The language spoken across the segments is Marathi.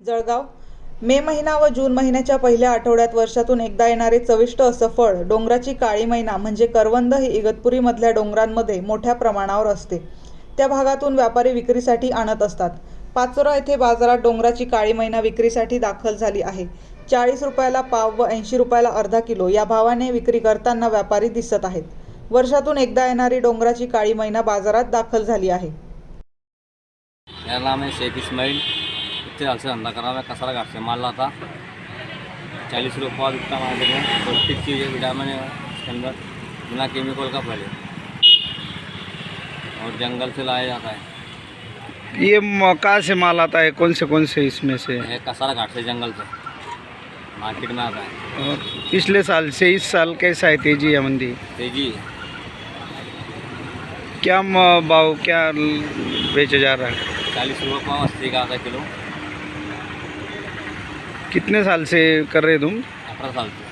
जळगाव. मे महिना व जून महिन्याच्या पहिल्या आठवड्यात वर्षातून एकदा येणारे चविष्ट असं फळ डोंगराची काळी मैना म्हणजे करवंद ही इगतपुरीमधल्या डोंगरांमध्ये मोठ्या प्रमाणावर असते. त्या भागातून व्यापारी विक्रीसाठी आणत असतात. पाचोरा येथे बाजारात डोंगराची काळी मैना विक्रीसाठी दाखल झाली आहे. चाळीस रुपयाला पाव व ऐंशी रुपयाला अर्धा किलो या भावाने विक्री करताना व्यापारी दिसत आहेत. वर्षातून एकदा येणारी डोंगराची काळी मैना बाजारात दाखल झाली आहे. है इतने साल से धंधा कर रहा मैं कसारा घाट से माल लाता। चालीस रुपये पाव बिकता मार्केट में पौष्टिक चीज़ है विटामिन है इसके अंदर बिना केमिकल का फल है। और जंगल से लाया जाता है। ये कहाँ से माल आता है कौन से कौन से इसमें से? है कसारा घाट से जंगल से। मार्केट में आता है। और पिछले साल से इस साल कैसा है तेज़ी या मंदी तेज़ी है। क्या भाव क्या बेचा जा रहा है? चालीस रुपये पाव अस्सी का आधा किलो। कितने साल से कर रहे तुम? अठारह साल से।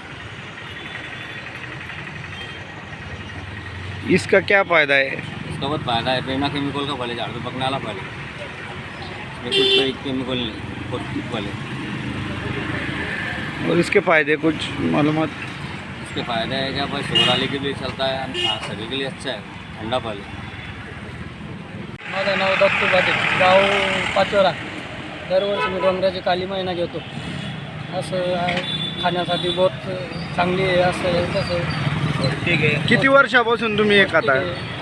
इसका क्या फ़ायदा है? इसका बहुत फ़ायदा है बिना केमिकल का फल है झाड़ पे पकने वाला फल है कुछ कोई केमिकल नहीं फल है और इसके फ़ायदे कुछ मालूम इसके फ़ायदे है क्या? भाई शुगर वाले के लिए चलता है खा- सभी के लिए अच्छा है ठंडा फल है माझं नाव दत्तू पाटील गाव पाचोरा। दरवर्षी मी डोंगराची काली महिना घेतो असं आहे. खाण्यासाठी बहुत चांगली आहे असं आहे तसं ठीक आहे. किती वर्षापासून तुम्ही हे खाता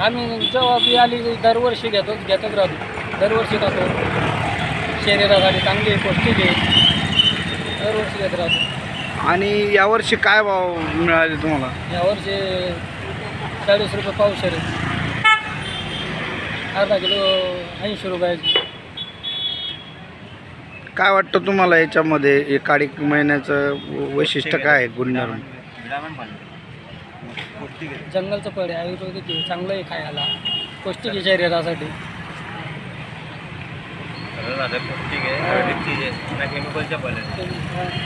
आम्ही जेव्हा बी आली दरवर्षी घेतो घेतच राहतो. दरवर्षी खातो. शरीरासाठी चांगली आहे पौष्टिक आहे. दरवर्षी घेत राहतो. आणि यावर्षी काय भाव मिळाले तुम्हाला? यावर्षी चाळीस रुपये पावशेर आहे. अर्धा किलो ऐंशी रुपयाची. काय वाटतं तुम्हाला याच्यामध्ये? हे काळी महिन्याचं वैशिष्ट्य काय आहे गुणधर्म जंगलचं फळ आहे आयुर्वेदिक आहे चांगलं आहे खायला. पौष्टिक आहे शरीरासाठी. है है केमिकलच्या है. ते-